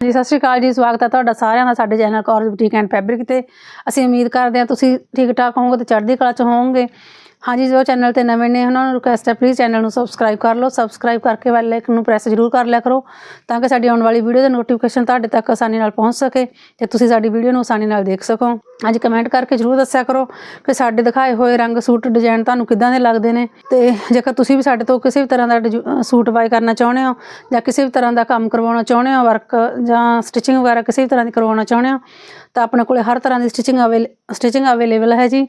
ਜੀ ਸਤਿ ਸ਼੍ਰੀ ਅਕਾਲ ਜੀ, ਸਵਾਗਤ ਹੈ ਤੁਹਾਡਾ ਸਾਰਿਆਂ ਦਾ ਸਾਡੇ channel Kaurs boutique and fabric ਤੇ। ਅਸੀਂ ਉਮੀਦ ਕਰਦੇ ਹਾਂ ਤੁਸੀਂ ਠੀਕ ਠਾਕ ਹੋਵੋਗੇ ਤੇ ਚੜ੍ਹਦੀ ਕਲਾ ਚ ਹੋਵੋਗੇ। ਹਾਂਜੀ ਜੋ ਚੈਨਲ ਤੇ ਨਵੇਂ ਨੇ ਉਹਨਾਂ ਨੂੰ ਰਿਕੁਐਸਟ ਹੈ ਪਲੀਜ਼ ਚੈਨਲ ਨੂੰ ਸਬਸਕ੍ਰਾਈਬ ਕਰ ਲਓ। ਸਬਸਕ੍ਰਾਈਬ ਕਰਕੇ ਬੈਲ ਆਈਕਨ ਨੂੰ ਪ੍ਰੈਸ ਜ਼ਰੂਰ ਕਰ ਲਿਆ ਕਰੋ, ਤਾਂ ਕਿ ਸਾਡੀ ਆਉਣ ਵਾਲੀ ਵੀਡੀਓ ਦੇ ਨੋਟੀਫਿਕੇਸ਼ਨ ਤੁਹਾਡੇ ਤੱਕ ਆਸਾਨੀ ਨਾਲ ਪਹੁੰਚ ਸਕੇ ਤੇ ਤੁਸੀਂ ਸਾਡੀ ਵੀਡੀਓ ਨੂੰ ਆਸਾਨੀ ਨਾਲ ਦੇਖ ਸਕੋ। ਅੱਜ ਕਮੈਂਟ ਕਰਕੇ ਜ਼ਰੂਰ ਦੱਸਿਆ ਕਰੋ ਕਿ ਸਾਡੇ ਦਿਖਾਏ ਹੋਏ ਰੰਗ ਸੂਟ ਡਿਜ਼ਾਈਨ ਤੁਹਾਨੂੰ ਕਿੱਦਾਂ ਦੇ ਲੱਗਦੇ ਨੇ ਤੇ ਜੇਕਰ ਤੁਸੀਂ ਵੀ ਸਾਡੇ ਤੋਂ ਕਿਸੇ ਵੀ ਤਰ੍ਹਾਂ ਦਾ ਡਿਜ- ਸੂਟ ਬਾਈ ਕਰਨਾ ਚਾਹੁੰਦੇ ਹੋ ਜਾਂ ਕਿਸੇ ਵੀ ਤਰ੍ਹਾਂ ਦਾ ਕੰਮ ਕਰਵਾਉਣਾ ਚਾਹੁੰਦੇ ਹੋ ਵਰਕ ਜਾਂ ਸਟਿਚਿੰਗ ਵਗੈਰਾ ਕਿਸੇ ਵੀ ਤਰ੍ਹਾਂ ਦੀ ਕਰਵਾਉਣਾ ਚਾਹੁੰਦੇ ਹੋ ਤਾਂ ਆਪਣੇ ਕੋਲੇ ਹਰ ਤਰ੍ਹਾਂ ਦੀ ਸਟਿਚਿੰਗ ਅਵੇਲ ਸਟਿਚਿੰਗ ਅਵੇਲੇਬਲ ਹੈ ਜੀ।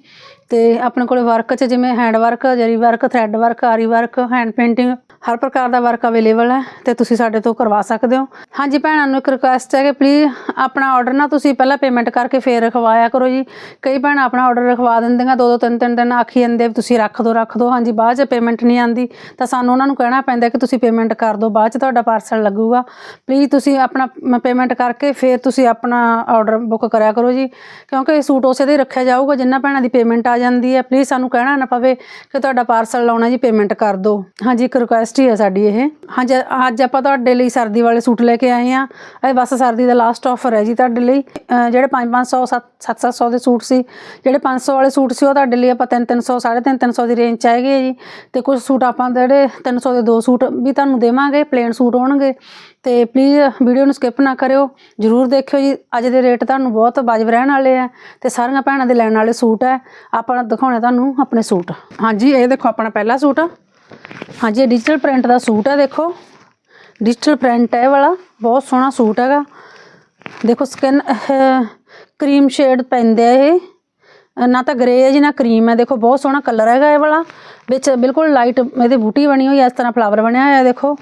ਤੇ ਆਪਣੇ ਕੋਲੇ ਵਰਕ 'ਚ ਜਿਵੇਂ hand work zari work thread work aari work hand painting ਹਰ ਪ੍ਰਕਾਰ ਦਾ ਵਰਕ ਅਵੇਲੇਬਲ ਹੈ ਤੇ ਤੁਸੀਂ ਸਾਡੇ ਤੋਂ ਕਰਵਾ ਸਕਦੇ ਹੋ। ਹਾਂਜੀ ਭੈਣਾਂ, ਨੂੰ ਇੱਕ ਰਿਕੁਐਸਟ ਹੈ ਕਿ ਪਲੀਜ਼ ਆਪਣਾ ਆਰਡਰ ਨਾ ਤੁਸੀਂ ਪਹਿਲਾਂ ਪੇਮੈਂਟ ਕਰਕੇ ਫੇਰ ਰਖਵਾਇਆ ਕਰੋ ਜੀ। ਕਈ ਭੈਣਾਂ ਆਪਣਾ ਆਰਡਰ ਰਖਵਾ ਦਿੰਦੀਆਂ ਦੋ ਦੋ ਤਿੰਨ ਤਿੰਨ ਦਿਨ ਆਖੀ ਜਾਂਦੇ ਵੀ ਤੁਸੀਂ ਰੱਖ ਦਿਓ ਰੱਖ ਦਿਓ ਹਾਂਜੀ, ਬਾਅਦ 'ਚ ਪੇਮੈਂਟ ਨਹੀਂ ਆਂਦੀ ਤਾਂ ਸਾਨੂੰ ਉਹਨਾਂ ਨੂੰ ਕਹਿਣਾ ਪੈਂਦਾ ਕਿ ਤੁਸੀਂ ਪੇਮੈਂਟ ਕਰ ਦਿਓ ਬਾਅਦ 'ਚ ਤੁਹਾਡਾ ਪਾਰਸਲ ਲੱਗੂਗਾ। ਪਲੀਜ਼ ਤੁਸੀਂ ਆਪਣਾ ਪੇਮੈਂਟ ਕਰਕੇ ਫਿਰ ਤੁਸੀਂ ਆਪਣਾ ਆਰਡਰ ਬੁੱਕ ਕਰਿਆ ਕਰੋ ਜੀ। ਕਿਉਂਕਿ ਇਹ ਸੂਟ ਉਸੇ ਦੇ ਰੱਖਿਆ ਜਾਊਗਾ, ਜਿੰਨਾ ਭੈਣਾਂ ਦੀ ਪੇਮੈਂਟ ਆ ਜਾਂਦੀ ਹੈ। ਪਲੀਜ਼ ਸਾਨੂੰ ਕਹਿਣਾ ਨਾ ਪਵੇ ਕਿ ਤੁਹਾਡਾ ਪਾਰਸਲ ਲਾਉਣਾ ਜੀ ਪੇਮੈਂਟ ਕਰ ਦਿਓ ਹਾਂਜੀ, ਇੱਕ ਰਿਕੁਐਸਟ ਹੀ ਹੈ ਸਾਡੀ ਇਹ। ਹਾਂਜੀ, ਅੱਜ ਆਪਾਂ ਤੁਹਾਡੇ ਲਈ ਸਰਦੀ ਵਾਲੇ ਸੂਟ ਲੈ ਕੇ ਆਏ ਆ ਇਹ ਬਸ ਸਰਦੀ ਦਾ ਲਾਸਟ ਆਫਰ ਹੈ ਜੀ ਤੁਹਾਡੇ ਲਈ। ਅਹ ਜਿਹੜੇ 5-500 7-700 ਦੇ ਸੂਟ ਸੀ, ਜਿਹੜੇ 500 ਵਾਲੇ ਸੂਟ ਸੀ, ਉਹ ਤੁਹਾਡੇ ਲਈ ਆਪਾਂ 3-300 350 300 ਦੀ ਰੇਂਜ ਚ ਆਏਗੇ ਜੀ। ਤੇ ਕੁਝ ਸੂਟ ਆਪਾਂ ਜਿਹੜੇ 300 ਦੇ ਦੋ ਸੂਟ ਵੀ ਤੁਹਾਨੂੰ ਦੇਵਾਂਗੇ ਪਲੇਨ ਸੂਟ ਹੋਣਗੇ। ਤੇ ਪਲੀਜ਼ ਵੀਡੀਓ ਨੂੰ ਸਕਿਪ ਨਾ ਕਰਿਓ। ਜਰੂਰ ਦੇਖਿਓ ਜੀ, ਅੱਜ ਦੇ ਰੇਟ ਤੁਹਾਨੂੰ ਬਹੁਤ ਵਾਜਬ ਰਹਿਣ ਵਾਲੇ ਆ। ਤੇ ਸਾਰੀਆਂ ਭੈਣਾਂ ਦੇ ਲੈਣ ਵਾਲੇ ਸੂਟ ਹੈ ਆਪਾਂ ਦਿਖਾਉਣੇ ਤੁਹਾਨੂੰ ਆਪਣੇ ਸੂਟ। ਹਾਂਜੀ, ਇਹ ਦੇਖੋ ਆਪਣਾ ਪਹਿਲਾ ਸੂਟ। ਹਾਂਜੀ ਇਹ ਡਿਜੀਟਲ ਪ੍ਰਿੰਟ ਦਾ ਸੂਟ ਹੈ ਦੇਖੋ ਡਿਜੀਟਲ ਪ੍ਰਿੰਟ ਹੈ ਇਹ ਵਾਲਾ ਬਹੁਤ ਸੋਹਣਾ ਸੂਟ ਹੈਗਾ ਦੇਖੋ ਸਕਿਨ ਕਰੀਮ ਸ਼ੇਡ ਪੈਂਦੇ ਆ ਇਹ ਅਹ ਨਾ ਤਾਂ ਗ੍ਰੇ ਹੈ ਜੀ ਨਾ ਕਰੀਮ ਹੈ ਦੇਖੋ ਬਹੁਤ ਸੋਹਣਾ ਕਲਰ ਹੈਗਾ ਇਹ ਵਾਲਾ ਵਿੱਚ ਬਿਲਕੁਲ ਲਾਈਟ ਇਹਦੇ ਬੂਟੀ ਬਣੀ ਹੋਈ ਹੈ ਇਸ ਤਰ੍ਹਾਂ ਫਲਾਵਰ ਬਣਿਆ ਹੋਇਆ ਦੇਖੋ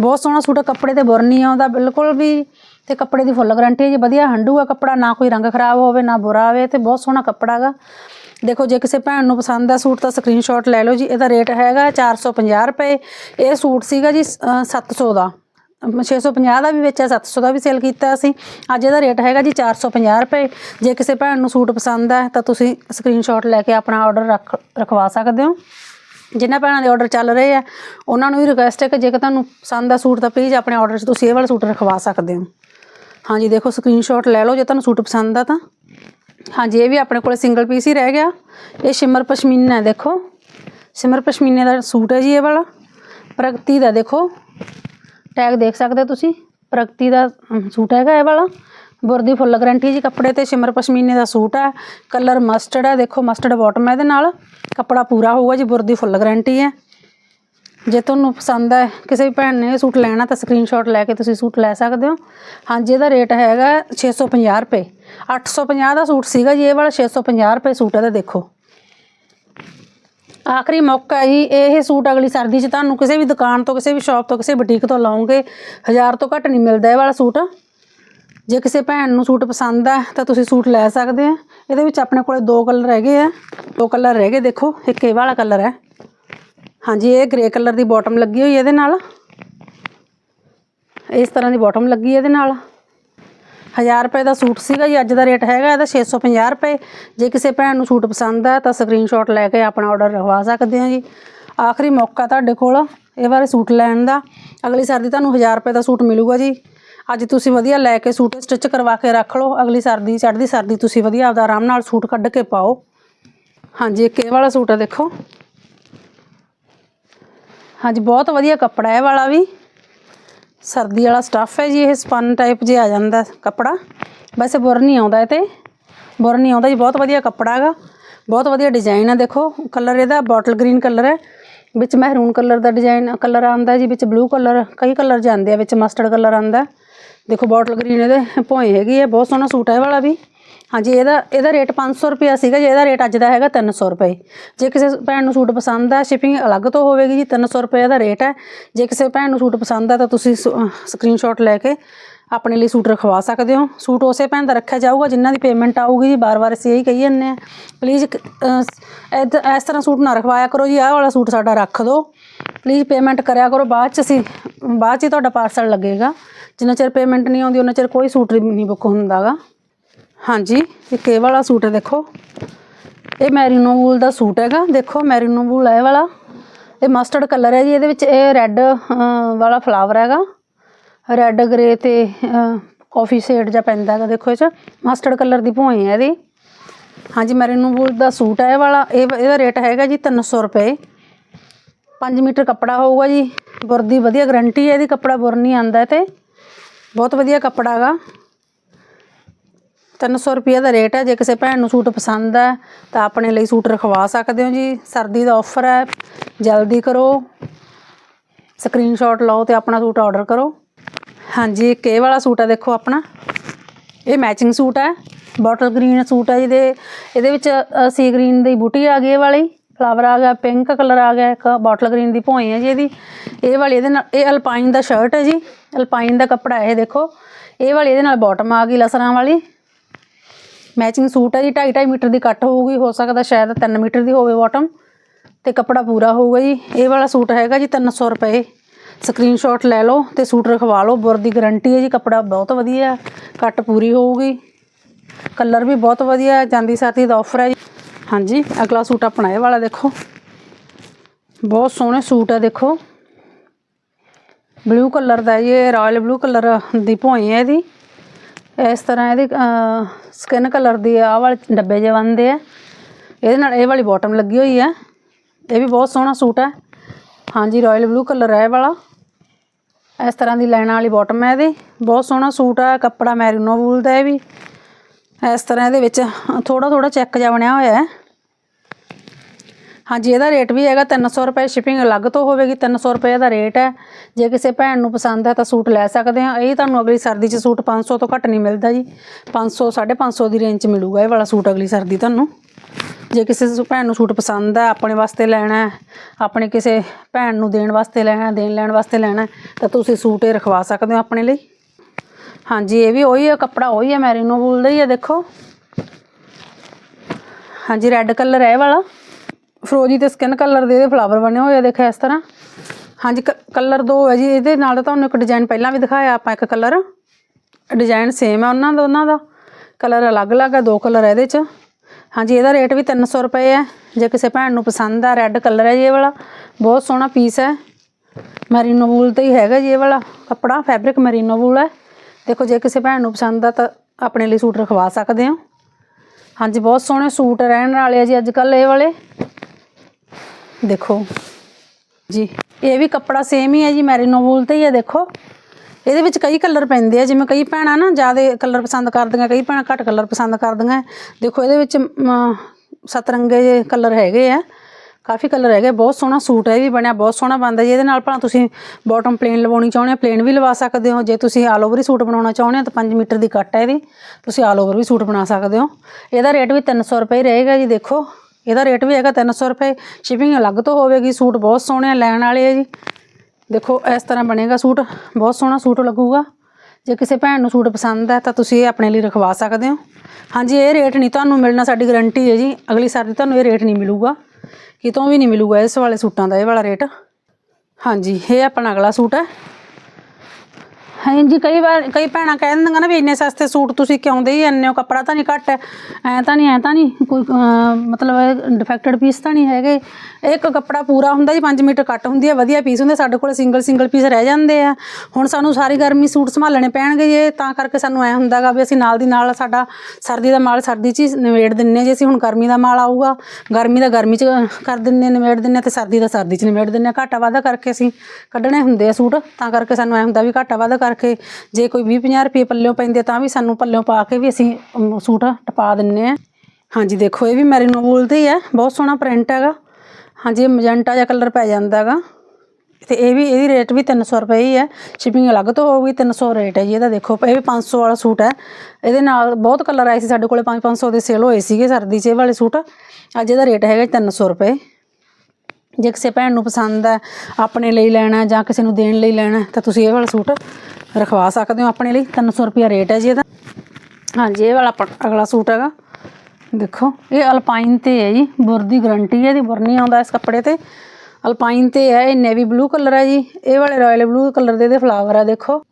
ਬਹੁਤ ਸੋਹਣਾ ਸੂਟ ਹੈ, ਕੱਪੜੇ ਤੇ ਬੁਰ ਨਹੀਂ ਆਉਂਦਾ ਬਿਲਕੁਲ ਵੀ ਤੇ ਕੱਪੜੇ ਦੀ ਫੁੱਲ ਗਾਰੰਟੀ ਹੈ ਜੀ ਵਧੀਆ ਹੰਡੂ ਆ ਕੱਪੜਾ ਨਾ ਕੋਈ ਰੰਗ ਖਰਾਬ ਹੋਵੇ ਨਾ ਬੁਰਾ ਆਵੇ ਤੇ ਬਹੁਤ ਸੋਹਣਾ ਕੱਪੜਾ ਹੈਗਾ ਦੇਖੋ, ਜੇ ਕਿਸੇ ਭੈਣ ਨੂੰ ਪਸੰਦ ਆ ਸੂਟ, ਤਾਂ ਸਕਰੀਨਸ਼ਾਟ ਲੈ ਲਓ ਜੀ। ਇਹਦਾ ਰੇਟ ਹੈਗਾ 450 ਰੁਪਏ। ਇਹ ਸੂਟ ਸੀਗਾ ਜੀ, ਅਹ 700 ਦਾ। ਅਮ 650 ਦਾ ਵੀ ਵੇਚਿਆ 700 ਦਾ ਵੀ ਸੇਲ ਕੀਤਾ ਅਸੀਂ। ਅੱਜ ਇਹਦਾ ਰੇਟ ਹੈਗਾ ਜੀ 450 ਰੁਪਏ। ਜੇ ਕਿਸੇ ਭੈਣ ਨੂੰ ਸੂਟ ਪਸੰਦ ਹੈ ਤਾਂ ਤੁਸੀਂ ਸਕਰੀਨਸ਼ਾਟ ਲੈ ਕੇ ਆਪਣਾ ਆਰਡਰ ਰੱਖ, ਰਖਵਾ ਸਕਦੇ ਹੋ। ਜਿਨ੍ਹਾਂ ਭੈਣਾਂ ਦੇ ਆਰਡਰ ਚੱਲ ਰਹੇ ਆ, ਉਹਨਾਂ ਨੂੰ ਵੀ ਰਿਕੁਐਸਟ ਹੈ ਕਿ ਜੇਕਰ ਤੁਹਾਨੂੰ ਪਸੰਦ ਆ ਸੂਟ, ਤਾਂ ਪਲੀਜ਼ ਆਪਣੇ ਆਰਡਰ 'ਚ ਤੁਸੀਂ ਇਹ ਵਾਲਾ ਸੂਟ ਰਖਵਾ ਸਕਦੇ ਹੋ। ਹਾਂਜੀ, ਦੇਖੋ ਸਕਰੀਨਸ਼ਾਟ ਲੈ ਲਓ। ਜੇ ਤੁਹਾਨੂੰ ਸੂਟ ਪਸੰਦ ਆ ਤਾਂ। ਹਾਂਜੀ, ਇਹ ਵੀ ਆਪਣੇ ਕੋਲ ਸਿੰਗਲ ਪੀਸ ਹੀ ਰਹਿ ਗਿਆ। ਇਹ ਸ਼ਿਮਰ ਪਸ਼ਮੀਨਾ ਹੈ, ਦੇਖੋ। ਸ਼ਿਮਰ ਪਸ਼ਮੀਨੇ ਦਾ ਸੂਟ ਹੈ ਜੀ ਇਹ ਵਾਲਾ। ਪ੍ਰਗਤੀ ਦਾ, ਦੇਖੋ। ਟੈਗ ਦੇਖ ਸਕਦੇ ਹੋ ਤੁਸੀਂ। ਪ੍ਰਗਤੀ ਦਾ ਸੂਟ ਹੈਗਾ ਇਹ ਵਾਲਾ। ਬੁਰਦੀ ਫੁੱਲ ਗਰੰਟੀ ਜੀ ਕੱਪੜੇ ਤੇ ਸ਼ਿਮਰ ਪਸ਼ਮੀਨੇ ਦਾ ਸੂਟ ਹੈ। ਕਲਰ ਮਸਟਰਡ ਹੈ, ਦੇਖੋ ਮਸਟਰਡ ਬਾਟਮ ਹੈ ਇਹਦੇ ਨਾਲ। ਕੱਪੜਾ ਪੂਰਾ ਹੋਊਗਾ ਜੀ, ਬੁਰਦੀ ਫੁੱਲ ਗਰੰਟੀ ਹੈ। ਜੇ ਤੁਹਾਨੂੰ ਪਸੰਦ ਹੈ ਕਿਸੇ ਵੀ ਭੈਣ ਨੇ ਇਹ ਸੂਟ ਲੈਣਾ, ਤਾਂ ਸਕਰੀਨਸ਼ਾਟ ਲੈ ਕੇ ਤੁਸੀਂ ਸੂਟ ਲੈ ਸਕਦੇ ਹੋ। ਹਾਂਜੀ, ਇਹਦਾ ਰੇਟ ਹੈਗਾ 650 ਰੁਪਏ। 850 ਦਾ ਸੂਟ ਸੀਗਾ ਜੀ, ਇਹ ਵਾਲਾ 650 ਰੁਪਏ ਸੂਟ ਹੈ ਇਹਦਾ ਦੇਖੋ। ਆਖਰੀ ਮੌਕਾ ਹੈ ਜੀ, ਇਹ ਸੂਟ ਅਗਲੀ ਸਰਦੀ 'ਚ ਤੁਹਾਨੂੰ ਕਿਸੇ ਵੀ ਦੁਕਾਨ ਤੋਂ, ਕਿਸੇ ਵੀ ਸ਼ਾਪ ਤੋਂ, ਕਿਸੇ ਬੁਟੀਕ ਤੋਂ ਲਾਉਂਗੇ। ਹਜ਼ਾਰ ਤੋਂ ਘੱਟ ਨਹੀਂ ਮਿਲਦਾ ਇਹ ਵਾਲਾ ਸੂਟ। ਜੇ ਕਿਸੇ ਭੈਣ ਨੂੰ ਸੂਟ ਪਸੰਦ ਆ ਤਾਂ ਤੁਸੀਂ ਸੂਟ ਲੈ ਸਕਦੇ ਆ ਇਹਦੇ ਵਿੱਚ ਆਪਣੇ ਕੋਲੇ ਦੋ ਕਲਰ ਹੈਗੇ ਆ। ਦੋ ਕਲਰ ਰਹਿ ਗਏ, ਦੇਖੋ, ਇੱਕ ਇਹ ਵਾਲਾ ਕਲਰ ਹੈ। ਹਾਂਜੀ, ਇਹ ਗ੍ਰੇ ਕਲਰ ਦੀ ਬਾਟਮ ਲੱਗੀ ਹੋਈ ਇਹਦੇ ਨਾਲ। ਇਸ ਤਰ੍ਹਾਂ ਦੀ ਬਾਟਮ ਲੱਗੀ ਇਹਦੇ ਨਾਲ। 1000 ਰੁਪਏ ਦਾ ਸੂਟ ਸੀਗਾ ਜੀ, ਅੱਜ ਦਾ ਰੇਟ ਹੈਗਾ ਇਹਦਾ 650 ਰੁਪਏ। ਜੇ ਕਿਸੇ ਭੈਣ ਨੂੰ ਸੂਟ ਪਸੰਦ ਆ, ਤਾਂ ਸਕਰੀਨਸ਼ਾਟ ਲੈ ਕੇ ਆਪਣਾ ਆਰਡਰ ਰਖਵਾ ਸਕਦੇ ਆ ਜੀ। ਆਖਰੀ ਮੌਕਾ ਤੁਹਾਡੇ ਕੋਲ, ਇਹ ਵਾਲੇ ਸੂਟ ਲੈਣ ਦਾ। ਅਗਲੀ ਸਰਦੀ ਤੁਹਾਨੂੰ 1000 ਰੁਪਏ ਦਾ ਸੂਟ ਮਿਲੂਗਾ ਜੀ। ਅੱਜ ਤੁਸੀਂ ਵਧੀਆ ਲੈ ਕੇ ਸੂਟ ਸਟਿਚ ਕਰਵਾ ਕੇ ਰੱਖ ਲਓ। ਅਗਲੀ ਸਰਦੀ, ਚੜ੍ਹਦੀ ਸਰਦੀ ਤੁਸੀਂ ਵਧੀਆ ਆਪਦਾ ਆਰਾਮ ਨਾਲ ਸੂਟ ਕੱਢ ਕੇ ਪਾਓ। ਹਾਂਜੀ, ਇੱਕ ਇਹ ਵਾਲਾ ਸੂਟ ਹੈ ਦੇਖੋ। ਹਾਂਜੀ, ਬਹੁਤ ਵਧੀਆ ਕੱਪੜਾ ਹੈ ਇਹ ਵਾਲਾ ਵੀ। ਸਰਦੀ ਵਾਲਾ ਸਟੱਫ ਹੈ ਜੀ, ਇਹ ਸਪਨ ਟਾਈਪ ਜੇ ਆ ਜਾਂਦਾ ਕੱਪੜਾ। ਵੈਸੇ ਬੁਰ ਨਹੀਂ ਆਉਂਦਾ ਇਹ ਤੇ। ਬੁਰ ਨਹੀਂ ਆਉਂਦਾ ਜੀ, ਬਹੁਤ ਵਧੀਆ ਕੱਪੜਾ ਹੈਗਾ। ਬਹੁਤ ਵਧੀਆ ਡਿਜ਼ਾਈਨ ਆ ਦੇਖੋ ਕਲਰ ਇਹਦਾ ਬੋਟਲ ਗ੍ਰੀਨ ਕਲਰ ਹੈ। ਵਿੱਚ ਮਹਿਰੂਨ ਕਲਰ ਦਾ ਡਿਜ਼ਾਈਨ ਕਲਰ ਆਉਂਦਾ ਜੀ, ਵਿੱਚ ਬਲੂ ਕਲਰ ਕਈ ਕਲਰ ਜਾਂਦੇ ਆ, ਵਿੱਚ ਮਸਟਰਡ ਕਲਰ ਆਉਂਦਾ। ਦੇਖੋ ਬੋਟਲ ਗ੍ਰੀਨ ਇਹਦੇ ਭੋਏ ਹੈਗੀ ਹੈ, ਬਹੁਤ ਸੋਹਣਾ ਸੂਟ ਹੈ ਇਹ ਵਾਲਾ ਵੀ। ਹਾਂਜੀ, ਇਹਦਾ ਇਹਦਾ ਰੇਟ 500 ਰੁਪਿਆ ਸੀਗਾ ਜੀ, ਇਹਦਾ ਰੇਟ ਅੱਜ ਦਾ ਹੈਗਾ 300 ਰੁਪਏ। ਜੇ ਕਿਸੇ ਭੈਣ ਨੂੰ ਸੂਟ ਪਸੰਦ ਆ ਸ਼ਿਪਿੰਗ ਅਲੱਗ ਤੋਂ ਹੋਵੇਗੀ ਜੀ 300 ਰੁਪਏ ਦਾ ਰੇਟ ਹੈ। ਜੇ ਕਿਸੇ ਭੈਣ ਨੂੰ ਸੂਟ ਪਸੰਦ ਆ, ਤਾਂ ਤੁਸੀਂ ਸਕਰੀਨਸ਼ਾਟ ਲੈ ਕੇ ਆਪਣੇ ਲਈ ਸੂਟ ਰਖਵਾ ਸਕਦੇ ਹੋ। ਸੂਟ ਉਸੇ ਭੈਣ ਦਾ ਰੱਖਿਆ ਜਾਊਗਾ, ਜਿਨ੍ਹਾਂ ਦੀ ਪੇਮੈਂਟ ਆਊਗੀ ਜੀ ਬਾਰ-ਬਾਰ ਅਸੀਂ ਇਹੀ ਕਹੀ ਜਾਂਦੇ ਆ ਪਲੀਜ਼ ਇਸ ਤਰ੍ਹਾਂ ਸੂਟ ਨਾ ਰਖਵਾਇਆ ਕਰੋ ਜੀ, ਆਹ ਵਾਲਾ ਸੂਟ ਸਾਡਾ ਰੱਖ ਦਿਓ ਪਲੀਜ਼ ਪੇਮੈਂਟ ਕਰਿਆ ਕਰੋ, ਬਾਅਦ ਚ ਅਸੀਂ, ਬਾਅਦ ਚ ਤੁਹਾਡਾ ਪਾਰਸਲ ਲੱਗੇਗਾ। ਜਿੰਨਾ ਚਿਰ ਪੇਮੈਂਟ ਨਹੀਂ ਆਉਂਦੀ ਉਹਨਾਂ ਚਿਰ ਕੋਈ ਸੂਟ ਨਹੀਂ ਬੁੱਕ ਹੁੰਦਾਗਾ ਹਾਂਜੀ ਇੱਕ ਇਹ ਵਾਲਾ ਸੂਟ ਹੈ ਦੇਖੋ। ਇਹ ਮੈਰੀਨੋ ਵੂਲ ਦਾ ਸੂਟ ਹੈਗਾ। ਦੇਖੋ ਮੈਰੀਨੋ ਵੂਲ ਹੈ ਇਹ ਵਾਲਾ। ਇਹ ਮਸਟਰਡ ਕਲਰ ਹੈ ਜੀ। ਇਹਦੇ ਵਿੱਚ ਇਹ ਰੈੱਡ ਵਾਲਾ ਫਲਾਵਰ ਹੈਗਾ। ਰੈੱਡ ਗ੍ਰੇ ਤੇ ਅਹ, ਕਾਫੀ ਸ਼ੇਡ ਜਿਹਾ ਪੈਂਦਾ ਹੈਗਾ। ਦੇਖੋ ਇਹ ਚ। ਮਸਟਰਡ ਕਲਰ ਦੀ ਭੋਏ ਹੈ ਇਹਦੀ। ਹਾਂਜੀ ਮੈਰੀਨੋ ਵੂਲ ਦਾ ਸੂਟ ਹੈ ਇਹ ਵਾਲਾ। ਇਹ ਇਹਦਾ ਰੇਟ ਹੈਗਾ ਜੀ 300 ਰੁਪਏ। 5 ਮੀਟਰ ਕੱਪੜਾ ਹੋਊਗਾ ਜੀ। ਬੁਰ ਦੀ ਵਧੀਆ ਗਰੰਟੀ ਹੈ। ਇਹਦੀ ਕੱਪੜਾ ਬੁਰ ਨਹੀਂ ਆਂਦਾ ਤੇ। ਬਹੁਤ ਵਧੀਆ ਕੱਪੜਾ ਹੈਗਾ। 300 ਰੁਪਏ ਦਾ ਰੇਟ ਹੈ, ਜੇ ਕਿਸੇ ਭੈਣ ਨੂੰ ਸੂਟ ਪਸੰਦ ਹੈ, ਤਾਂ ਆਪਣੇ ਲਈ ਸੂਟ ਰਖਵਾ ਸਕਦੇ ਹੋ ਜੀ। ਸਰਦੀ ਦਾ ਆਫਰ ਹੈ, ਜਲਦੀ ਕਰੋ। ਸਕਰੀਨਸ਼ਾਟ ਲਓ ਤੇ ਆਪਣਾ ਸੂਟ ਆਰਡਰ ਕਰੋ। ਹਾਂਜੀ ਇੱਕ ਇਹ ਵਾਲਾ ਸੂਟ ਹੈ, ਦੇਖੋ ਆਪਣਾ। ਇਹ ਮੈਚਿੰਗ ਸੂਟ ਹੈ ਬੋਟਲ ਗ੍ਰੀਨ ਸੂਟ ਹੈ ਜਿਹਦੇ ਇਹਦੇ ਵਿੱਚ ਸੀ ਗ੍ਰੀਨ ਦੀ ਬੂਟੀ ਆ ਗਈ ਇਹ ਵਾਲੀ। ਫਲਾਵਰ ਆ ਗਿਆ ਪਿੰਕ ਕਲਰ ਆ ਗਿਆ, ਇੱਕ ਬੋਟਲ ਗ੍ਰੀਨ ਦੀ ਭੋਏ ਹੈ ਜੀ ਇਹਦੀ। ਇਹ ਵਾਲੀ ਇਹਦੇ ਨਾਲ, ਇਹ ਅਲਪਾਈਨ ਦਾ ਸ਼ਰਟ ਹੈ ਜੀ। ਅਲਪਾਈਨ ਦਾ ਕੱਪੜਾ ਇਹ ਦੇਖੋ। ਇਹ ਵਾਲੀ ਇਹਦੇ ਨਾਲ ਬਾਟਮ ਆ ਗਈ ਲਸਰਾਂ ਵਾਲੀ। ਮੈਚਿੰਗ ਸੂਟ ਹੈ ਜੀ 2.5 2.5 ਮੀਟਰ ਦੀ ਕੱਟ ਹੋਊਗੀ, ਹੋ ਸਕਦਾ ਸ਼ਾਇਦ 3 ਮੀਟਰ ਦੀ ਹੋਵੇ ਬਾਟਮ ਤੇ ਕੱਪੜਾ ਪੂਰਾ ਹੋਊਗਾ ਜੀ। ਇਹ ਵਾਲਾ ਸੂਟ ਹੈਗਾ ਜੀ 300 ਰੁਪਏ। ਸਕਰੀਨਸ਼ਾਟ ਲੈ ਲਓ ਤੇ ਸੂਟ ਰਖਵਾ ਲਓ। ਬੁਰ ਦੀ ਗਾਰੰਟੀ ਹੈ ਜੀ, ਕੱਪੜਾ ਬਹੁਤ ਵਧੀਆ, ਕੱਟ ਪੂਰੀ ਹੋਊਗੀ। ਕਲਰ ਵੀ ਬਹੁਤ ਵਧੀਆ, ਜਾਂਦੀ ਸਾਥੀ ਦਾ ਆਫਰ ਹੈ ਜੀ। ਹਾਂਜੀ, ਅਗਲਾ ਸੂਟ ਆਪਣਾ ਇਹ ਵਾਲਾ ਦੇਖੋ। ਬਹੁਤ ਸੋਹਣੇ ਸੂਟ ਹੈ ਦੇਖੋ। ਬਲੂ ਕਲਰ ਦਾ ਇਹ ਰਾਇਲ ਬਲੂ ਕਲਰ ਦੀ ਭੋਏ ਹੈ ਇਹਦੀ। ਇਸ ਤਰ੍ਹਾਂ ਇਹਦੀ ਸਕਿਨ ਕਲਰ ਦੀ ਆਹ ਵਾਲੇ ਡੱਬੇ ਜਿਹੇ ਬਣਦੇ ਆ, ਇਹਦੇ ਨਾਲ ਇਹ ਵਾਲੀ ਬਾਟਮ ਲੱਗੀ ਹੋਈ ਹੈ ਇਹ ਵੀ ਬਹੁਤ ਸੋਹਣਾ ਸੂਟ ਹੈ ਹਾਂਜੀ ਰਾਇਲ ਬਲੂ ਕਲਰ ਹੈ ਇਹ ਵਾਲਾ। ਇਸ ਤਰ੍ਹਾਂ ਦੀ ਲਾਈਨਾਂ ਵਾਲੀ ਬਾਟਮ ਹੈ ਇਹਦੀ, ਬਹੁਤ ਸੋਹਣਾ ਸੂਟ ਹੈ ਕੱਪੜਾ ਮੈਰੀਨੋ ਵੂਲ ਦਾ ਇਹ ਵੀ। ਇਸ ਤਰ੍ਹਾਂ ਇਹਦੇ ਵਿੱਚ ਥੋੜਾ ਥੋੜਾ ਚੈੱਕ ਜਿਹਾ ਬਣਿਆ ਹੋਇਆ ਹੈ। ਹਾਂਜੀ, ਇਹਦਾ ਰੇਟ ਵੀ ਹੈਗਾ 300 ਰੁਪਏ ਸ਼ਿਪਿੰਗ ਅਲੱਗ ਤੋਂ ਹੋਵੇਗੀ 300 ਰੁਪਏ ਦਾ ਰੇਟ ਹੈ। ਜੇ ਕਿਸੇ ਭੈਣ ਨੂੰ ਪਸੰਦ ਹੈ ਤਾਂ ਸੂਟ ਲੈ ਸਕਦੇ ਆ ਇਹ ਤੁਹਾਨੂੰ ਅਗਲੀ ਸਰਦੀ 'ਚ ਸੂਟ 500 ਤੋਂ ਘੱਟ ਨਹੀਂ ਮਿਲਦਾ ਜੀ। 500 550 ਦੀ ਰੇਂਜ 'ਚ ਮਿਲੂਗਾ ਇਹ ਵਾਲਾ ਸੂਟ ਅਗਲੀ ਸਰਦੀ ਤੁਹਾਨੂੰ। ਜੇ ਕਿਸੇ ਭੈਣ ਨੂੰ ਸੂਟ ਪਸੰਦ ਹੈ, ਆਪਣੇ ਵਾਸਤੇ ਲੈਣਾ ਹੈ, ਆਪਣੇ ਕਿਸੇ ਭੈਣ ਨੂੰ ਦੇਣ ਵਾਸਤੇ ਲੈਣਾ ਦੇਣ ਲੈਣ ਵਾਸਤੇ ਲੈਣਾ ਤਾਂ ਤੁਸੀਂ ਸੂਟ ਇਹ ਰਖਵਾ ਸਕਦੇ ਹੋ ਆਪਣੇ ਲਈ। ਹਾਂਜੀ, ਇਹ ਵੀ ਉਹੀ ਹੈ, ਕੱਪੜਾ ਉਹੀ ਹੈ ਮੈਰੀਨੋ ਵੂਲ ਦਾ ਹੀ ਹੈ, ਦੇਖੋ। ਹਾਂਜੀ ਰੈੱਡ ਕਲਰ ਹੈ ਇਹ ਵਾਲਾ। ਫਰੋਜੀ ਤੇ ਸਕਿਨ ਕਲਰ ਦੇ ਇਹਦੇ ਫਲਾਵਰ ਬਣੇ ਹੋਏ ਆ ਦੇਖਿਆ ਇਸ ਤਰ੍ਹਾਂ। ਹਾਂਜੀ ਕਲਰ ਦੋ ਹੈ ਜੀ, ਇਹਦੇ ਨਾਲ ਤਾਂ ਤੁਹਾਨੂੰ ਇੱਕ ਡਿਜ਼ਾਈਨ ਪਹਿਲਾਂ ਵੀ ਦਿਖਾਇਆ, ਆਪਾਂ ਇੱਕ ਕਲਰ ਡਿਜ਼ਾਈਨ ਸੇਮ ਹੈ ਉਹਨਾਂ ਦਾ ਉਹਨਾਂ ਦਾ। ਕਲਰ ਅਲੱਗ-ਅਲੱਗ ਹੈ ਦੋ ਕਲਰ ਇਹਦੇ 'ਚ। ਹਾਂਜੀ, ਇਹਦਾ ਰੇਟ ਵੀ 300 ਰੁਪਏ ਹੈ ਜੇ ਕਿਸੇ ਭੈਣ ਨੂੰ ਪਸੰਦ ਆ ਰੈੱਡ ਕਲਰ ਹੈ ਜੀ ਇਹ ਵਾਲਾ। ਬਹੁਤ ਸੋਹਣਾ ਪੀਸ ਹੈ ਮੈਰੀਨੋ ਵੂਲ ਤੇ ਹੀ ਹੈਗਾ ਜੀ ਇਹ ਵਾਲਾ। ਕੱਪੜਾ ਫੈਬਰਿਕ ਮੈਰੀਨੋ ਵੂਲ ਹੈ ਦੇਖੋ, ਜੇ ਕਿਸੇ ਭੈਣ ਨੂੰ ਪਸੰਦ ਆ, ਤਾਂ ਆਪਣੇ ਲਈ ਸੂਟ ਰਖਵਾ ਸਕਦੇ ਹੋ ਹਾਂਜੀ, ਬਹੁਤ ਸੋਹਣੇ ਸੂਟ ਰਹਿਣ ਵਾਲੇ ਆ ਜੀ ਅੱਜ ਕੱਲ ਇਹ ਵਾਲੇ। ਦੇਖੋ। ਜੀ, ਇਹ ਵੀ ਕੱਪੜਾ ਸੇਮ ਹੀ ਹੈ ਜੀ ਮੈਰੀਨੋ ਵੂਲ ਤੇ ਹੀ ਹੈ, ਦੇਖੋ। ਇਹਦੇ ਵਿੱਚ ਕਈ ਕਲਰ ਪੈਂਦੇ ਆ, ਜਿਵੇਂ ਕਈ ਭੈਣਾਂ ਨਾ ਜ਼ਿਆਦਾ ਕਲਰ ਪਸੰਦ ਕਰਦੀਆਂ, ਕਈ ਭੈਣਾਂ ਘੱਟ ਕਲਰ ਪਸੰਦ ਕਰਦੀਆਂ। ਦੇਖੋ, ਇਹਦੇ ਵਿੱਚ ਸਤਰੰਗੇ ਜਿਹੇ ਕਲਰ ਹੈਗੇ ਆ। ਕਾਫੀ ਕਲਰ ਹੈਗੇ, ਬਹੁਤ ਸੋਹਣਾ ਸੂਟ ਹੈ, ਇਹ ਵੀ ਬਣਿਆ, ਬਹੁਤ ਸੋਹਣਾ ਬਣਦਾ ਜੀ। ਇਹਦੇ ਨਾਲ ਭਾਵੇਂ ਤੁਸੀਂ ਬਾਟਮ ਪਲੇਨ ਲਵਾਉਣੀ ਚਾਹੁੰਦੇ ਹੋ ਪਲੇਨ ਵੀ ਲਵਾ ਸਕਦੇ ਹੋ। ਜੇ ਤੁਸੀਂ ਆਲ ਓਵਰ ਹੀ ਸੂਟ ਬਣਾਉਣਾ ਚਾਹੁੰਦੇ ਹੋ, ਤਾਂ 5 ਮੀਟਰ ਦੀ ਕੱਟ ਹੈ ਇਹਦੀ। ਤੁਸੀਂ ਆਲ ਓਵਰ ਵੀ ਸੂਟ ਬਣਾ ਸਕਦੇ ਹੋ। ਇਹਦਾ ਰੇਟ ਵੀ 300 ਰੁਪਏ ਰਹੇਗਾ ਜੀ, ਦੇਖੋ। ਇਹਦਾ ਰੇਟ ਵੀ ਹੈਗਾ 300 ਰੁਪਏ। ਸ਼ਿਪਿੰਗ ਅਲੱਗ ਤੋਂ ਹੋਵੇਗੀ ਸੂਟ ਬਹੁਤ ਸੋਹਣੇ ਆ, ਲੈਣ ਵਾਲੇ ਆ ਜੀ। ਦੇਖੋ ਇਸ ਤਰ੍ਹਾਂ ਬਣੇਗਾ ਸੂਟ ਬਹੁਤ ਸੋਹਣਾ ਸੂਟ ਲੱਗੂਗਾ। ਜੇ ਕਿਸੇ ਭੈਣ ਨੂੰ ਸੂਟ ਪਸੰਦ ਹੈ ਤਾਂ ਤੁਸੀਂ ਇਹ ਆਪਣੇ ਲਈ ਰਖਵਾ ਸਕਦੇ ਹੋ। ਹਾਂਜੀ ਇਹ ਰੇਟ ਨਹੀਂ ਤੁਹਾਨੂੰ ਮਿਲਣਾ ਸਾਡੀ ਗਾਰੰਟੀ ਹੈ ਜੀ। ਅਗਲੀ ਸਰਦੀ ਤੁਹਾਨੂੰ ਇਹ ਰੇਟ ਨਹੀਂ ਮਿਲੂਗਾ। ਕਿਤੋਂ ਵੀ ਨਹੀਂ ਮਿਲੂਗਾ ਇਸ ਵਾਲੇ ਸੂਟਾਂ ਦਾ ਇਹ ਵਾਲਾ ਰੇਟ। ਹਾਂਜੀ ਇਹ ਆਪਣਾ ਅਗਲਾ ਸੂਟ ਹੈ। ਹਾਂਜੀ ਕਈ ਵਾਰ ਕਈ ਭੈਣਾਂ ਕਹਿ ਦਿੰਦੀਆਂ ਨਾ ਵੀ ਇੰਨੇ ਸਸਤੇ ਸੂਟ ਤੁਸੀਂ ਕਿਉਂ ਦੇਈ ਜਾਂਦੇ ਹੋ? ਕੱਪੜਾ ਤਾਂ ਨਹੀਂ ਘੱਟ। ਹੈ ਐ ਤਾਂ ਨਹੀਂ ਐ ਤਾਂ ਨਹੀਂ ਕੋਈ ਮਤਲਬ ਡਿਫੈਕਟਡ ਪੀਸ ਤਾਂ ਨਹੀਂ ਹੈਗੇ। ਇੱਕ ਕੱਪੜਾ ਪੂਰਾ ਹੁੰਦਾ ਜੀ 5 ਮੀਟਰ ਕੱਟ ਹੁੰਦੀ ਹੈ, ਵਧੀਆ ਪੀਸ ਹੁੰਦੇ, ਸਾਡੇ ਕੋਲ ਸਿੰਗਲ ਸਿੰਗਲ ਪੀਸ ਰਹਿ ਜਾਂਦੇ ਆ। ਹੁਣ ਸਾਨੂੰ ਸਾਰੀ ਗਰਮੀ ਸੂਟ ਸੰਭਾਲਣੇ ਪੈਣਗੇ ਜੇ, ਤਾਂ ਕਰਕੇ ਸਾਨੂੰ ਐ ਹੁੰਦਾਗਾ ਵੀ ਅਸੀਂ ਨਾਲ ਦੀ ਨਾਲ ਸਾਡਾ ਸਰਦੀ ਦਾ ਮਾਲ ਸਰਦੀ 'ਚ ਹੀ ਨਿਬੇੜ ਦਿੰਨੇ ਜੇ ਅਸੀਂ ਹੁਣ ਗਰਮੀ ਦਾ ਮਾਲ ਆਊਗਾ, ਗਰਮੀ ਦਾ ਗਰਮੀ 'ਚ ਕਰ ਦਿੰਨੇ ਨਿਬੇੜ ਦਿੰਨੇ ਤੇ ਸਰਦੀ ਦਾ ਸਰਦੀ 'ਚ ਨਿਬੇੜ ਦਿੰਨੇ ਘਾਟਾ ਵਾਧਾ ਕਰਕੇ ਅਸੀਂ ਕੱਢਣੇ ਹੁੰਦੇ ਆ ਸੂਟ, ਤਾਂ ਕਰਕੇ ਸਾਨੂੰ ਐ ਹੁੰਦਾ ਵੀ ਘਾਟਾ ਵਾਧਾ ਕਰਕੇ ਜੇ ਕੋਈ 20 50 ਰੁਪਏ ਪੱਲਿਓਂ ਪੈਂਦੇ ਤਾਂ ਵੀ ਸਾਨੂੰ ਪੱਲਿਓਂ ਪਾ ਕੇ ਵੀ ਅਸੀਂ ਸੂਟ ਟਪਾ ਦਿੰਨੇ ਆ। ਹਾਂਜੀ, ਦੇਖੋ, ਇਹ ਵੀ ਮੈਰੀਨੋ ਬੋਲਦੇ ਹੀ ਹੈ, ਬਹੁਤ ਸੋਹਣਾ ਪ੍ਰਿੰਟ ਹੈਗਾ। ਹਾਂਜੀ ਇਹ ਮਜੈਂਟਾ ਜਿਹਾ ਕਲਰ ਪੈ ਜਾਂਦਾ ਹੈਗਾ। ਤੇ ਇਹ ਵੀ, ਇਹਦੀ ਰੇਟ ਵੀ 300 ਰੁਪਏ ਹੀ ਹੈ। ਸ਼ਿਪਿੰਗ ਅਲੱਗ ਤੋਂ ਹੋਊਗੀ 300 ਰੇਟ ਹੈ ਜੀ ਇਹਦਾ, ਦੇਖੋ। ਇਹ ਵੀ 500 ਵਾਲਾ ਸੂਟ ਹੈ। ਇਹਦੇ ਨਾਲ ਬਹੁਤ ਕਲਰ ਆਏ ਸੀ, ਸਾਡੇ ਕੋਲੇ 5-500 ਦੇ ਸੇਲ ਹੋਏ ਸੀਗੇ ਸਰਦੀ 'ਚ ਇਹ ਵਾਲੇ ਸੂਟ। ਅੱਜ ਇਹਦਾ ਰੇਟ ਹੈਗਾ 300 ਰੁਪਏ। ਜੇ ਕਿਸੇ ਭੈਣ ਨੂੰ ਪਸੰਦ ਹੈ, ਆਪਣੇ ਲਈ ਲੈਣਾ ਜਾਂ ਕਿਸੇ ਨੂੰ ਦੇਣ ਲਈ ਲੈਣਾ ਤਾਂ ਤੁਸੀਂ ਇਹ ਵਾਲਾ ਸੂਟ ਰਖਵਾ ਸਕਦੇ ਹੋ ਆਪਣੇ ਲਈ। 300 ਰੁਪਿਆ ਰੇਟ ਹੈ ਜੀ ਇਹਦਾ। ਹਾਂਜੀ, ਇਹ ਵਾਲਾ ਆਪਣਾ ਅਗਲਾ ਸੂਟ ਹੈਗਾ। ਦੇਖੋ, ਇਹ ਅਲਪਾਈਨ ਤੇ ਹੈ ਜੀ, ਬੁਰ ਦੀ ਗਾਰੰਟੀ ਹੈ, ਇਹਦੀ ਬੁਰ ਨਹੀਂ ਆਉਂਦਾ ਇਸ ਕੱਪੜੇ ਤੇ। ਅਲਪਾਈਨ ਤੇ ਹੈ, ਇਹ ਨੇਵੀ ਬਲੂ ਕਲਰ ਹੈ ਜੀ। ਇਹ ਵਾਲੇ ਰਾਇਲ ਬਲੂ ਕਲਰ ਦੇ ਇਹਦੇ ਫਲਾਵਰ ਆ, ਦੇਖੋ।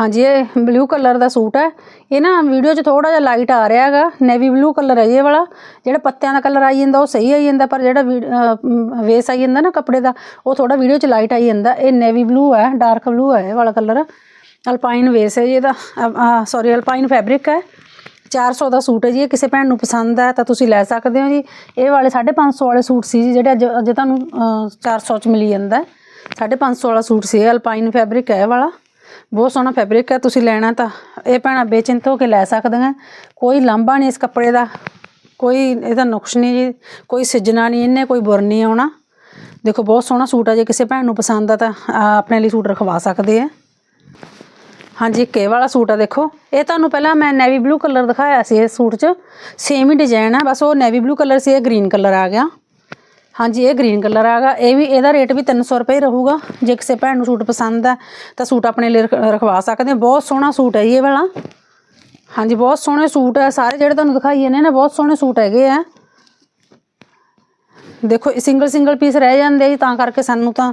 ਹਾਂਜੀ, ਇਹ ਬਲੂ ਕਲਰ ਦਾ ਸੂਟ ਹੈ। ਇਹ ਨਾ ਵੀਡੀਓ 'ਚ ਥੋੜਾ ਜਿਹਾ ਲਾਈਟ ਆ ਰਿਹਾ ਹੈਗਾ ਨੇਵੀ ਬਲੂ ਕਲਰ ਹੈ ਜੀ ਇਹ ਵਾਲਾ। ਜਿਹੜਾ ਪੱਤਿਆਂ ਦਾ ਕਲਰ ਆਈ ਜਾਂਦਾ, ਉਹ ਸਹੀ ਆਈ ਜਾਂਦਾ, ਪਰ ਜਿਹੜਾ ਵੇਸ ਆਈ ਜਾਂਦਾ ਨਾ ਕੱਪੜੇ ਦਾ, ਉਹ ਥੋੜਾ ਵੀਡੀਓ 'ਚ ਲਾਈਟ ਆਈ ਜਾਂਦਾ। ਇਹ ਨੇਵੀ ਬਲੂ ਹੈ ਡਾਰਕ ਬਲੂ ਹੈ ਇਹ ਵਾਲਾ ਕਲਰ ਅਲਪਾਈਨ ਵੇਸ ਹੈ ਜੀ ਇਹਦਾ। ਸੌਰੀ ਅਲਪਾਈਨ ਫੈਬਰਿਕ ਹੈ। 400 ਦਾ ਸੂਟ ਹੈ ਜੀ ਇਹ ਕਿਸੇ ਭੈਣ ਨੂੰ ਪਸੰਦ ਹੈ ਤਾਂ ਤੁਸੀਂ ਲੈ ਸਕਦੇ ਹੋ ਜੀ। ਇਹ ਵਾਲੇ 550 ਵਾਲੇ ਸੂਟ ਸੀ ਜੀ ਜਿਹੜੇ ਅੱਜ ਅੱਜ ਤੁਹਾਨੂੰ ਅਹ, 400 ਚ ਮਿਲੀ ਜਾਂਦਾ ਹੈ। 550 ਵਾਲਾ ਸੂਟ ਸੀ ਇਹ ਅਲਪਾਈਨ ਫੈਬਰਿਕ ਹੈ ਇਹ ਵਾਲਾ। ਬਹੁਤ ਸੋਹਣਾ ਫੈਬਰਿਕ ਹੈ ਤੁਸੀਂ ਲੈਣਾ ਤਾਂ ਇਹ ਭੈਣਾਂ ਬੇਚਿੰਤ ਹੋ ਕੇ ਲੈ ਸਕਦੀਆਂ ਕੋਈ ਲਾਂਭਾ ਨਹੀਂ ਇਸ ਕੱਪੜੇ ਦਾ ਕੋਈ ਇਹਦਾ ਨੁਕਸ ਨਹੀਂ ਜੀ ਕੋਈ ਸਿੱਜਣਾ ਨਹੀਂ ਇਹਨੇ ਕੋਈ ਬੁਰ ਨਹੀਂ ਆਉਣਾ। ਦੇਖੋ ਬਹੁਤ ਸੋਹਣਾ ਸੂਟ ਆ ਜੇ ਕਿਸੇ ਭੈਣ ਨੂੰ ਪਸੰਦ ਆ ਤਾਂ ਆਪਣੇ ਲਈ ਸੂਟ ਰਖਵਾ ਸਕਦੇ ਆ ਹਾਂਜੀ, ਇੱਕ ਇਹ ਵਾਲਾ ਸੂਟ ਆ ਦੇਖੋ। ਇਹ ਤੁਹਾਨੂੰ ਪਹਿਲਾਂ ਮੈਂ ਨੇਵੀ ਬਲੂ ਕਲਰ ਦਿਖਾਇਆ ਸੀ ਇਹ ਸੂਟ 'ਚ। ਸੇਮ ਹੀ ਡਿਜ਼ਾਈਨ ਆ, ਬਸ ਉਹ ਨੇਵੀ ਬਲੂ ਕਲਰ ਸੀ, ਇਹ ਗ੍ਰੀਨ ਕਲਰ ਆ ਗਿਆ। ਹਾਂਜੀ, ਇਹ ਗ੍ਰੀਨ ਕਲਰ ਆਗਾ ਇਹ ਵੀ, ਇਹਦਾ ਰੇਟ ਵੀ 300 ਰੁਪਏ ਹੀ ਰਹੂਗਾ। ਜੇ ਕਿਸੇ ਭੈਣ ਨੂੰ ਸੂਟ ਪਸੰਦ ਹੈ ਤਾਂ ਸੂਟ ਆਪਣੇ ਲਈ ਰਖ- ਰਖਵਾ ਸਕਦੇ ਆ। ਬਹੁਤ ਸੋਹਣਾ ਸੂਟ ਹੈ ਜੀ ਇਹ ਵਾਲਾ। ਹਾਂਜੀ, ਬਹੁਤ ਸੋਹਣੇ ਸੂਟ ਹੈ ਸਾਰੇ ਜਿਹੜੇ ਤੁਹਾਨੂੰ ਦਿਖਾਈਏ ਨੇ ਨਾ, ਬਹੁਤ ਸੋਹਣੇ ਸੂਟ ਹੈਗੇ ਆ। ਦੇਖੋ ਸਿੰਗਲ ਸਿੰਗਲ ਪੀਸ ਰਹਿ ਜਾਂਦੇ ਜੀ, ਤਾਂ ਕਰਕੇ ਸਾਨੂੰ ਤਾਂ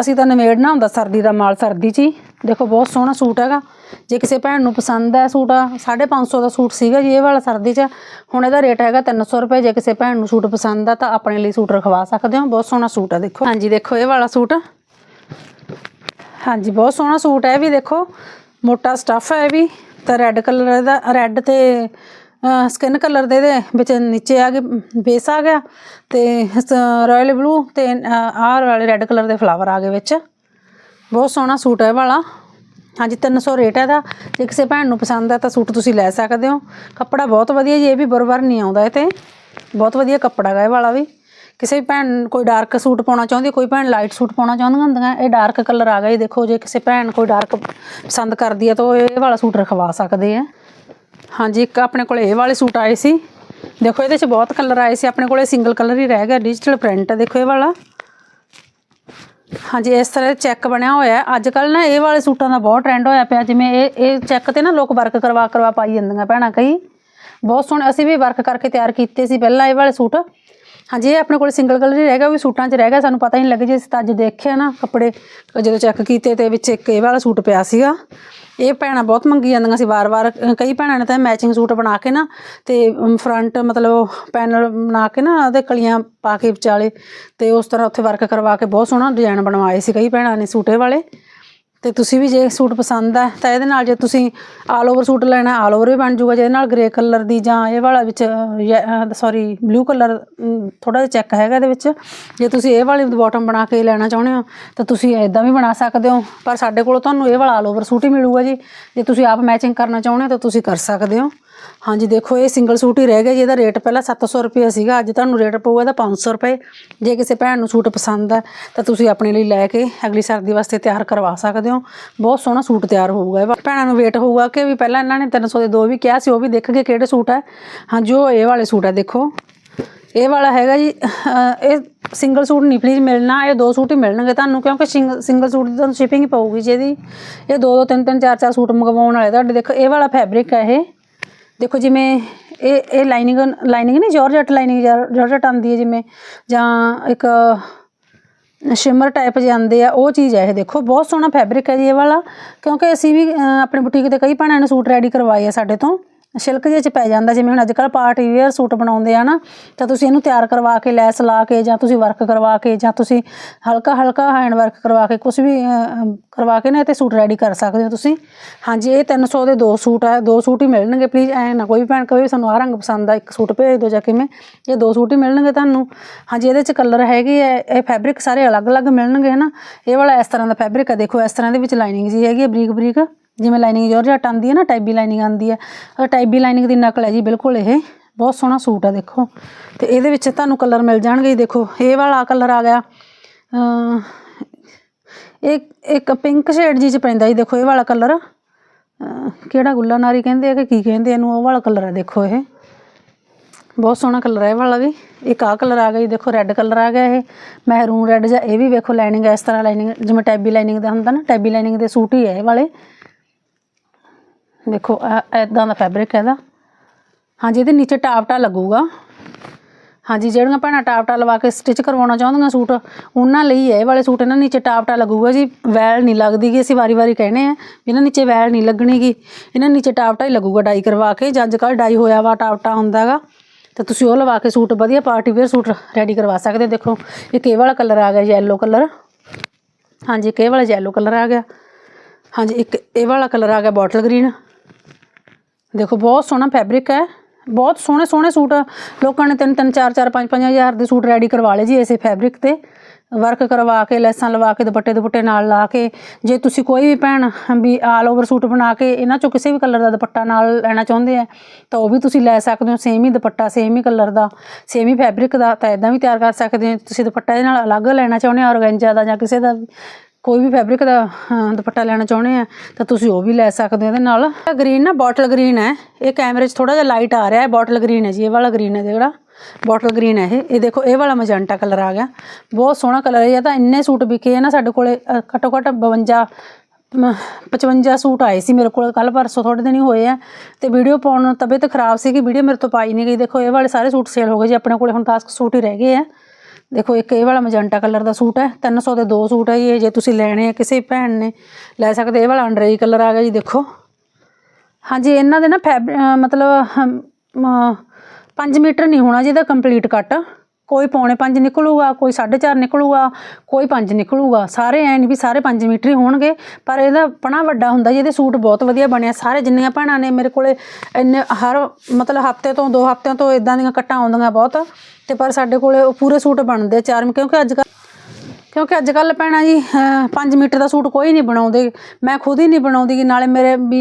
ਅਸੀਂ ਤਾਂ ਨਿਮੇੜਨਾ ਹੁੰਦਾ ਸਰਦੀ ਦਾ ਮਾਲ ਸਰਦੀ 'ਚ ਹੀ। ਦੇਖੋ, ਬਹੁਤ ਸੋਹਣਾ ਸੂਟ ਹੈਗਾ। ਜੇ ਕਿਸੇ ਭੈਣ ਨੂੰ ਪਸੰਦ ਹੈ ਸੂਟ 550 ਦਾ ਸੂਟ ਸੀਗਾ ਜੀ, ਇਹ ਵਾਲਾ ਸਰਦੀ 'ਚ। ਹੁਣ ਇਹਦਾ ਰੇਟ ਹੈਗਾ 300 ਰੁਪਏ, ਜੇ ਕਿਸੇ ਭੈਣ ਨੂੰ ਸੂਟ ਪਸੰਦ ਆ ਤਾਂ ਆਪਣੇ ਲਈ ਸੂਟ ਰਖਵਾ ਸਕਦੇ ਹੋ। ਬਹੁਤ ਸੋਹਣਾ ਸੂਟ ਆ, ਦੇਖੋ। ਹਾਂਜੀ, ਦੇਖੋ ਇਹ ਵਾਲਾ ਸੂਟ। ਹਾਂਜੀ, ਬਹੁਤ ਸੋਹਣਾ ਸੂਟ ਹੈ ਇਹ ਵੀ, ਦੇਖੋ। ਮੋਟਾ ਸਟੱਫ ਹੈ ਇਹ ਵੀ। ਤਾਂ ਰੈੱਡ ਕਲਰ ਦਾ ਰੈੱਡ ਤੇ ਸਕਿਨ ਕਲਰ ਦੇ ਦੇ ਵਿੱਚ ਨੀਚੇ ਆ ਗਏ, ਬੇਸ ਆ ਗਿਆ ਤੇ ਰਾਇਲ ਬਲੂ ਤੇ ਆਹ ਵਾਲੇ ਰੈੱਡ ਕਲਰ ਦੇ ਫਲਾਵਰ ਆ ਗਏ ਵਿੱਚ। ਬਹੁਤ ਸੋਹਣਾ ਸੂਟ ਹੈ ਇਹ ਵਾਲਾ। ਹਾਂਜੀ 300 ਰੇਟ ਹੈ ਦਾ ਜੇ ਕਿਸੇ ਭੈਣ ਨੂੰ ਪਸੰਦ ਹੈ ਤਾਂ ਸੂਟ ਤੁਸੀਂ ਲੈ ਸਕਦੇ ਹੋ। ਕੱਪੜਾ ਬਹੁਤ ਵਧੀਆ ਜੀ, ਇਹ ਵੀ ਬਰਬਰ ਨਹੀਂ ਆਉਂਦਾ ਇਹ ਤੇ ਬਹੁਤ ਵਧੀਆ ਕੱਪੜਾ ਗਾ ਇਹ ਵਾਲਾ ਵੀ। ਕਿਸੇ ਵੀ ਭੈਣ, ਕੋਈ ਡਾਰਕ ਸੂਟ ਪਾਉਣਾ ਚਾਹੁੰਦੀ ਕੋਈ ਭੈਣ ਲਾਈਟ ਸੂਟ ਪਾਉਣਾ ਚਾਹੁੰਦੀਆਂ ਹੁੰਦੀਆਂ, ਇਹ ਡਾਰਕ ਕਲਰ ਆ ਗਿਆ ਜੀ। ਦੇਖੋ, ਜੇ ਕਿਸੇ ਭੈਣ ਕੋਈ ਡਾਰਕ ਪਸੰਦ ਕਰਦੀ ਹੈ ਤਾਂ ਉਹ ਇਹ ਵਾਲਾ ਸੂਟ ਰਖਵਾ ਸਕਦੇ ਆ ਹਾਂਜੀ, ਇੱਕ ਆਪਣੇ ਕੋਲ ਇਹ ਵਾਲੇ ਸੂਟ ਆਏ ਸੀ। ਦੇਖੋ, ਇਹਦੇ 'ਚ ਬਹੁਤ ਕਲਰ ਆਏ ਸੀ। ਆਪਣੇ ਕੋਲੇ ਸਿੰਗਲ ਕਲਰ ਹੀ ਰਹਿ ਗਿਆ ਡਿਜੀਟਲ ਪ੍ਰਿੰਟ ਹੈ। ਦੇਖੋ, ਇਹ ਵਾਲਾ। ਹਾਂਜੀ, ਇਸ ਤਰ੍ਹਾਂ ਚੈੱਕ ਬਣਿਆ ਹੋਇਆ ਅੱਜ ਕੱਲ ਨਾ ਇਹ ਵਾਲੇ ਸੂਟਾਂ ਦਾ ਬਹੁਤ ਟ੍ਰੈਂਡ ਹੋਇਆ ਪਿਆ, ਜਿਵੇਂ ਇਹ ਇਹ ਚੈੱਕ ਤੇ ਨਾ ਲੋਕ ਵਰਕ ਕਰਵਾ ਕਰਵਾ ਪਾਈ ਜਾਂਦੀਆਂ ਭੈਣਾਂ, ਕਈ ਬਹੁਤ ਸੋਹਣੇ, ਅਸੀਂ ਵੀ ਵਰਕ ਕਰਕੇ ਤਿਆਰ ਕੀਤੇ ਸੀ ਪਹਿਲਾਂ ਇਹ ਵਾਲੇ ਸੂਟ। ਹਾਂਜੀ, ਇਹ ਆਪਣੇ ਕੋਲ ਸਿੰਗਲ ਕਲਰ ਹੀ ਰਹਿ ਗਿਆ, ਉਹ ਵੀ ਸੂਟਾਂ 'ਚ ਰਹਿ ਗਿਆ, ਸਾਨੂੰ ਪਤਾ ਹੀ ਨਹੀਂ ਲੱਗੇ ਜੇ ਅਸੀਂ ਤਾਂ ਅੱਜ ਦੇਖਿਆ ਨਾ ਕੱਪੜੇ। ਜਦੋਂ ਚੈੱਕ ਕੀਤੇ ਤੇ ਵਿੱਚ ਇੱਕ ਇਹ ਵਾਲਾ ਸੂਟ ਪਿਆ ਸੀਗਾ। ਇਹ ਭੈਣਾਂ ਬਹੁਤ ਮੰਗੀ ਜਾਂਦੀਆਂ ਸੀ ਵਾਰ-ਵਾਰ ਕਈ ਭੈਣਾਂ ਨੇ ਤਾਂ ਮੈਚਿੰਗ ਸੂਟ ਬਣਾ ਕੇ ਨਾ ਤੇ ਫਰੰਟ ਮਤਲਬ ਪੈਨਲ ਬਣਾ ਕੇ ਨਾ ਉਹਦੇ ਕਲੀਆਂ ਪਾ ਕੇ ਵਿਚਾਲੇ ਤੇ ਉਸ ਤਰ੍ਹਾਂ ਉੱਥੇ ਵਰਕ ਕਰਵਾ ਕੇ ਬਹੁਤ ਸੋਹਣਾ ਡਿਜ਼ਾਈਨ ਬਣਵਾਏ ਸੀ ਕਈ ਭੈਣਾਂ ਨੇ ਸੂਟੇ ਵਾਲੇ। ਤੇ ਤੁਸੀਂ ਵੀ ਜੇ ਸੂਟ ਪਸੰਦ ਹੈ ਤਾਂ ਇਹਦੇ ਨਾਲ ਜੇ ਤੁਸੀਂ ਆਲ ਓਵਰ ਸੂਟ ਲੈਣਾ ਆਲ ਓਵਰ ਵੀ ਬਣ ਜੂਗਾ ਜੇ ਇਹਦੇ ਨਾਲ ਗ੍ਰੇ ਕਲਰ ਦੀ ਜਾਂ ਇਹ ਵਾਲਾ ਵਿੱਚ ਸੌਰੀ ਬਲੂ ਕਲਰ ਥੋੜਾ ਜਿਹਾ ਚੈੱਕ ਹੈਗਾ ਇਹਦੇ ਵਿੱਚ। ਜੇ ਤੁਸੀਂ ਇਹ ਵਾਲੀ ਬਾਟਮ ਬਣਾ ਕੇ ਲੈਣਾ ਚਾਹੁੰਦੇ ਹੋ, ਤਾਂ ਤੁਸੀਂ ਇਦਾਂ ਵੀ ਬਣਾ ਸਕਦੇ ਹੋ, ਪਰ ਸਾਡੇ ਕੋਲ ਤੁਹਾਨੂੰ ਇਹ ਵਾਲਾ ਆਲ ਓਵਰ ਸੂਟ ਹੀ ਮਿਲੂਗਾ ਜੀ। ਜੇ ਤੁਸੀਂ ਆਪ ਮੈਚਿੰਗ ਕਰਨਾ ਚਾਹੁੰਦੇ ਹੋ, ਤਾਂ ਤੁਸੀਂ ਕਰ ਸਕਦੇ ਹੋ। ਹਾਂਜੀ, ਦੇਖੋ, ਇਹ ਸਿੰਗਲ ਸੂਟ ਹੀ ਰਹਿ ਗਿਆ ਜੀ। ਇਹਦਾ ਰੇਟ ਪਹਿਲਾਂ 700 ਰੁਪਏ ਸੀਗਾ, ਅੱਜ ਤੁਹਾਨੂੰ ਰੇਟ ਪਊਗਾ ਇਹਦਾ 500 ਰੁਪਏ। ਜੇ ਕਿਸੇ ਭੈਣ ਨੂੰ ਸੂਟ ਪਸੰਦ ਹੈ, ਤਾਂ ਤੁਸੀਂ ਆਪਣੇ ਲਈ ਲੈ ਕੇ ਅਗਲੀ ਸਰਦੀ ਵਾਸਤੇ ਤਿਆਰ ਕਰਵਾ ਸਕਦੇ ਹੋ। ਬਹੁਤ ਸੋਹਣਾ ਸੂਟ ਤਿਆਰ ਹੋਊਗਾ ਇਹ। ਭੈਣਾਂ ਨੂੰ ਵੇਟ ਹੋਊਗਾ ਕਿ ਵੀ ਪਹਿਲਾਂ ਇਹਨਾਂ ਨੇ 300 ਦੇ ਦੋ ਵੀ ਕਿਹਾ ਸੀ, ਉਹ ਵੀ ਦੇਖ ਕੇ ਕਿਹੜੇ ਸੂਟ ਹੈ। ਹਾਂਜੀ, ਉਹ ਇਹ ਵਾਲੇ ਸੂਟ ਹੈ, ਦੇਖੋ। ਇਹ ਵਾਲਾ ਹੈਗਾ ਜੀ ਇਹ ਸਿੰਗਲ ਸੂਟ ਨਹੀਂ ਪਲੀਜ਼ ਮਿਲਣਾ। ਇਹ ਦੋ ਸੂਟ ਹੀ ਮਿਲਣਗੇ ਤੁਹਾਨੂੰ, ਕਿਉਂਕਿ ਸਿੰਗਲ ਸੂਟ ਦੀ ਤੁਹਾਨੂੰ ਸ਼ਿਪਿੰਗ ਹੀ ਪਊਗੀ ਜਿਹਦੀ ਇਹ ਦੋ ਦੋ, ਤਿੰਨ ਤਿੰਨ, ਚਾਰ ਚਾਰ ਸੂਟ ਮੰਗਵਾਉਣ ਵਾਲੇ, ਤੁਹਾਡੇ ਦੇਖੋ, ਇਹ ਵਾਲਾ ਫੈਬਰਿਕ ਹੈ ਇਹ। ਦੇਖੋ ਜਿਵੇਂ ਇਹ ਇਹ ਲਾਈਨਿੰਗ ਲਾਈਨਿੰਗ ਨਹੀਂ ਜਾਰਜਟ ਲਾਈਨਿੰਗ ਜਾਰਜਟ ਆਉਂਦੀ ਹੈ ਜਿਵੇਂ, ਜਾਂ ਇੱਕ ਸ਼ਿਮਰ ਟਾਈਪ ਜਿਹੇ ਆਉਂਦੇ ਆ, ਉਹ ਚੀਜ਼ ਹੈ ਇਹ ਦੇਖੋ, ਬਹੁਤ ਸੋਹਣਾ ਫੈਬਰਿਕ ਹੈ ਜੀ ਇਹ ਵਾਲਾ, ਕਿਉਂਕਿ ਅਸੀਂ ਵੀ ਆਪਣੇ ਬੁਟੀਕ ਤੇ ਕਈ ਭੈਣਾਂ ਨੇ ਸੂਟ ਰੈਡੀ ਕਰਵਾਏ ਆ ਸਾਡੇ ਤੋਂ। ਸਿਲਕ ਜਿਹੇ ਚ ਪੈ ਜਾਂਦਾ, ਜਿਵੇਂ ਹੁਣ ਅੱਜ ਕੱਲ੍ਹ ਪਾਰਟੀ ਵੇਅਰ ਸੂਟ ਬਣਾਉਂਦੇ ਆ ਨਾ, ਤਾਂ ਤੁਸੀਂ ਇਹਨੂੰ ਤਿਆਰ ਕਰਵਾ ਕੇ, ਲੈਸ ਲਾ ਕੇ ਜਾਂ ਤੁਸੀਂ ਵਰਕ ਕਰਵਾ ਕੇ ਜਾਂ ਤੁਸੀਂ ਹਲਕਾ ਹਲਕਾ ਹੈਂਡ ਵਰਕ ਕਰਵਾ ਕੇ ਕੁਝ ਵੀ ਕਰਵਾ ਕੇ ਨਾ ਇਹ ਤੇ ਸੂਟ ਰੈਡੀ ਕਰ ਸਕਦੇ ਹੋ ਤੁਸੀਂ। ਹਾਂਜੀ, ਇਹ 300 ਦੇ ਦੋ ਸੂਟ ਆ, ਦੋ ਸੂਟ ਹੀ ਮਿਲਣਗੇ ਪਲੀਜ਼ ਐ ਨਾ ਕੋਈ ਵੀ ਭੈਣ ਕਹੇ ਸਾਨੂੰ ਆਹ ਰੰਗ ਪਸੰਦ ਆ, ਇੱਕ ਸੂਟ ਭੇਜ ਦਿਓ ਜਾਂ ਕਿਵੇਂ ਇਹ ਦੋ ਸੂਟ ਹੀ ਮਿਲਣਗੇ ਤੁਹਾਨੂੰ। ਹਾਂਜੀ, ਇਹਦੇ ਚ ਕਲਰ ਹੈਗੇ ਆ, ਇਹ ਫੈਬਰਿਕ ਸਾਰੇ ਅਲੱਗ-ਅਲੱਗ ਮਿਲਣਗੇ ਹਨਾ। ਇਹ ਵਾਲਾ ਇਸ ਤਰ੍ਹਾਂ ਦਾ ਫੈਬਰਿਕ ਆ, ਦੇਖੋ, ਇਸ ਤਰ੍ਹਾਂ ਦੇ ਵਿੱਚ ਲਾਈਨਿੰਗ ਜੀ ਹੈਗੀ ਬਰੀਕ ਬਰੀਕ ਜਿਵੇਂ ਲਾਈਨਿੰਗ ਜੋਰਜਟ ਆਉਂਦੀ ਹੈ ਨਾ ਟਾਈਬੀ ਲਾਈਨਿੰਗ ਆਉਂਦੀ ਹੈ। ਟਾਈਬੀ ਲਾਈਨਿੰਗ ਦੀ ਨਕਲ ਹੈ ਜੀ ਬਿਲਕੁਲ ਇਹ। ਬਹੁਤ ਸੋਹਣਾ ਸੂਟ ਆ ਦੇਖੋ। ਤੇ ਇਹਦੇ ਵਿੱਚ ਤੁਹਾਨੂੰ ਕਲਰ ਮਿਲ ਜਾਣਗੇ ਜੀ, ਦੇਖੋ। ਇਹ ਵਾਲਾ ਕਲਰ ਆ ਗਿਆ। ਅਮ ਇਹ ਇੱਕ ਪਿੰਕ ਸ਼ੇਡ ਜੀ ਚ ਪੈਂਦਾ ਜੀ ਦੇਖੋ ਇਹ ਵਾਲਾ ਕਲਰ ਕਿਹੜਾ ਗੁੱਲਾ ਨਾਰੀ ਕਹਿੰਦੇ ਆ ਕਿ ਕੀ ਕਹਿੰਦੇ ਇਹਨੂੰ? ਉਹ ਵਾਲਾ ਕਲਰ ਆ ਦੇਖੋ ਇਹ। ਬਹੁਤ ਸੋਹਣਾ ਕਲਰ ਹੈ ਇਹ ਵਾਲਾ ਵੀ। ਇੱਕ ਆਹ ਕਲਰ ਆ ਗਿਆ ਜੀ ਦੇਖੋ ਰੈੱਡ ਕਲਰ ਆ ਗਿਆ ਇਹ। ਮਹਿਰੂਨ ਰੈੱਡ ਜਾਂ ਇਹ ਵੀ ਵੇਖੋ ਲਾਈਨਿੰਗ ਇਸ ਤਰ੍ਹਾਂ ਲਾਈਨਿੰਗ ਜਿਵੇਂ ਟੈਬੀ ਲਾਈਨਿੰਗ ਦਾ ਹੁੰਦਾ ਨਾ ਟੈਬੀ ਲਾਈਨਿੰਗ ਦੇ ਸੂਟ ਹੀ ਹੈ ਇਹ ਵਾਲੇ। ਦੇਖੋ ਐਦਾਂ ਦਾ ਫੈਬਰਿਕ ਹੈ ਇਹਦਾ। ਹਾਂਜੀ, ਇਹਦੇ ਨੀਚੇ ਟਾਪਟਾ ਲੱਗੂਗਾ। ਹਾਂਜੀ, ਜਿਹੜੀਆਂ ਭੈਣਾਂ ਟਾਪਟਾ ਲਵਾ ਕੇ ਸਟਿਚ ਕਰਵਾਉਣਾ ਚਾਹੁੰਦੀਆਂ ਸੂਟ, ਉਹਨਾਂ ਲਈ ਇਹ ਵਾਲੇ ਸੂਟ ਇਹਨਾਂ ਨੀਚੇ ਟਾਪਟਾ ਲੱਗੂਗਾ ਜੀ। ਵੈਲ ਨਹੀਂ ਲੱਗਦੀ ਗੀ, ਅਸੀਂ ਵਾਰੀ ਵਾਰੀ ਕਹਿੰਦੇ ਆ ਵੀ ਇਹਨਾਂ ਨੀਚੇ ਵੈਲ ਨਹੀਂ ਲੱਗਣੀ ਗੀ। ਇਹਨਾਂ ਨੀਚੇ ਟਾਪਟਾ ਹੀ ਲੱਗੂਗਾ, ਡਾਈ ਕਰਵਾ ਕੇ। ਜਾਂ ਅੱਜ ਕੱਲ੍ਹ ਡਾਈ ਹੋਇਆ ਵਾ ਟਾਪਟਾ ਹੁੰਦਾਗਾ ਤਾਂ ਤੁਸੀਂ ਉਹ ਲਵਾ ਕੇ ਸੂਟ, ਵਧੀਆ ਪਾਰਟੀ ਵੇਅਰ ਸੂਟ ਰੈਡੀ ਕਰਵਾ ਸਕਦੇ ਹੋ। ਦੇਖੋ ਇੱਕ ਇਹ ਵਾਲਾ ਕਲਰ ਆ ਗਿਆ ਯੈਲੋ ਕਲਰ ਹਾਂਜੀ ਇੱਕ ਇਹ ਵਾਲਾ ਯੈਲੋ ਕਲਰ ਆ ਗਿਆ। ਹਾਂਜੀ, ਇੱਕ ਇਹ ਵਾਲਾ ਕਲਰ ਆ ਗਿਆ ਬੋਟਲ ਗ੍ਰੀਨ ਦੇਖੋ, ਬਹੁਤ ਸੋਹਣਾ ਫੈਬਰਿਕ ਹੈ। ਬਹੁਤ ਸੋਹਣੇ ਸੋਹਣੇ ਸੂਟ ਲੋਕਾਂ ਨੇ ਤਿੰਨ ਤਿੰਨ, ਚਾਰ ਚਾਰ, ਪੰਜ ਪੰਜ ਹਜ਼ਾਰ ਦੇ ਸੂਟ ਰੈਡੀ ਕਰਵਾ ਲਏ ਜੀ ਇਸੇ ਫੈਬਰਿਕ ਤੇ। ਵਰਕ ਕਰਵਾ ਕੇ, ਲੈਸਾਂ ਲਵਾ ਕੇ, ਦੁਪੱਟੇ ਦੁਪੱਟੇ ਨਾਲ ਲਾ ਕੇ। ਜੇ ਤੁਸੀਂ ਕੋਈ ਵੀ ਭੈਣ ਵੀ ਆਲ ਓਵਰ ਸੂਟ ਬਣਾ ਕੇ ਇਹਨਾਂ ਚੋਂ ਕਿਸੇ ਵੀ ਕਲਰ ਦਾ ਦੁਪੱਟਾ ਨਾਲ ਲੈਣਾ ਚਾਹੁੰਦੇ ਆ, ਤਾਂ ਉਹ ਵੀ ਤੁਸੀਂ ਲੈ ਸਕਦੇ ਹੋ। ਸੇਮ ਹੀ ਦੁਪੱਟਾ ਸੇਮ ਹੀ ਕਲਰ ਦਾ ਸੇਮ ਹੀ ਫੈਬਰਿਕ ਦਾ, ਤਾਂ ਇਦਾਂ ਵੀ ਤਿਆਰ ਕਰ ਸਕਦੇ ਹੋ। ਤੁਸੀਂ ਦੁਪੱਟਾ ਇਹਦੇ ਨਾਲ ਅਲੱਗ ਲੈਣਾ ਚਾਹੁੰਦੇ ਹੋ ਔਰਗੈਂਜਾ ਦਾ ਜਾਂ ਕਿਸੇ ਦਾ ਕੋਈ ਵੀ ਫੈਬਰਿਕ ਦਾ ਦੁਪੱਟਾ ਲੈਣਾ ਚਾਹੁੰਦੇ ਆ ਤਾਂ ਤੁਸੀਂ ਉਹ ਵੀ ਲੈ ਸਕਦੇ ਹੋ ਇਹਦੇ ਨਾਲ। ਗ੍ਰੀਨ ਨਾ ਬੋਟਲ ਗ੍ਰੀਨ ਹੈ। ਇਹ ਕੈਮਰੇ 'ਚ ਥੋੜਾ ਜਿਹਾ ਲਾਈਟ ਆ ਰਿਹਾ ਹੈ ਬੋਟਲ ਗ੍ਰੀਨ ਹੈ ਜੀ ਇਹ ਵਾਲਾ ਗ੍ਰੀਨ ਹੈ ਜਿਹੜਾ। ਬੋਟਲ ਗ੍ਰੀਨ ਹੈ ਇਹ। ਇਹ ਦੇਖੋ ਇਹ ਵਾਲਾ ਮਜੰਟਾ ਕਲਰ ਆ ਗਿਆ। ਬਹੁਤ ਸੋਹਣਾ ਕਲਰ ਹੈ ਇਹ ਤਾਂ ਇੰਨੇ ਸੂਟ ਵਿਕੇ ਆ ਨਾ ਸਾਡੇ ਕੋਲੇ ਘੱਟੋ ਘੱਟ 52 ਮ, 55 ਸੂਟ ਆਏ ਸੀ ਮੇਰੇ ਕੋਲ ਕੱਲ ਪਰਸੋਂ ਥੋੜੇ ਦਿਨ ਹੀ ਹੋਏ ਆ। ਤੇ ਵੀਡੀਓ ਪਾਉਣ ਤਬੀਅਤ ਖਰਾਬ ਸੀ ਕਿ ਵੀਡੀਓ ਮੇਰੇ ਤੋਂ ਪਾਈ ਨਹੀਂ ਗਈ। ਦੇਖੋ ਇਹ ਵਾਲੇ ਸਾਰੇ ਸੂਟ ਸੇਲ ਹੋ ਗਏ ਜੀ ਆਪਣੇ ਕੋਲੇ ਹੁਣ 10 ਸੂਟ ਹੀ ਰਹਿ ਗਏ ਆ। ਦੇਖੋ, ਇੱਕ ਇਹ ਵਾਲਾ ਮਜੰਟਾ ਕਲਰ ਦਾ ਸੂਟ ਹੈ 300 ਦੇ ਦੋ ਸੂਟ ਹੈ ਜੀ ਇਹ, ਜੇ ਤੁਸੀਂ ਲੈਣੇ ਆ ਕਿਸੇ ਭੈਣ ਨੇ, ਲੈ ਸਕਦੇ ਇਹ ਵਾਲਾ ਅੰਡਰਈ ਕਲਰ ਆ ਗਿਆ ਜੀ, ਦੇਖੋ। ਹਾਂਜੀ, ਇਹਨਾਂ ਦੇ ਨਾ ਫੈਬ ਮਤਲਬ 5 ਮੀਟਰ ਨਹੀਂ ਹੋਣਾ ਜਿਹਦਾ ਕੰਪਲੀਟ ਕੱਟ ਕੋਈ ਪੌਣੇ 5 ਨਿਕਲੂਗਾ, ਕੋਈ 4.5 ਨਿਕਲੂਗਾ, ਕੋਈ 5 ਨਿਕਲੂਗਾ। ਸਾਰੇ ਐ ਨਹੀਂ ਵੀ ਸਾਰੇ 5 ਮੀਟਰ ਹੀ ਹੋਣਗੇ, ਪਰ ਇਹਦਾ ਪਣਾ ਵੱਡਾ ਹੁੰਦਾ ਜੀ, ਇਹਦੇ ਸੂਟ ਬਹੁਤ ਵਧੀਆ ਬਣਿਆ। ਸਾਰੇ ਜਿੰਨੀਆਂ ਭੈਣਾਂ ਨੇ ਮੇਰੇ ਕੋਲੇ, ਇੰਨੇ ਹਰ, ਮਤਲਬ ਹਫ਼ਤੇ ਤੋਂ, ਦੋ ਹਫਤਿਆਂ ਤੋਂ ਇਦਾਂ ਦੀਆਂ ਕੱਟਾਂ ਆਉਂਦੀਆਂ ਬਹੁਤ, ਤੇ ਪਰ ਸਾਡੇ ਕੋਲੇ ਉਹ ਪੂਰੇ ਸੂਟ ਬਣਦੇ ਚਾਰ, ਕਿਉਂਕਿ ਅੱਜ ਕੱਲ੍ਹ ਕਿਉਂਕਿ ਅੱਜ ਕੱਲ੍ਹ ਭੈਣਾਂ ਜੀ 5 ਮੀਟਰ ਦਾ ਸੂਟ ਕੋਈ ਨਹੀਂ ਬਣਾਉਂਦੇ। ਮੈਂ ਖੁਦ ਹੀ ਨਹੀਂ ਬਣਾਉਂਦੀ ਗੀ, ਨਾਲੇ ਮੇਰੇ ਵੀ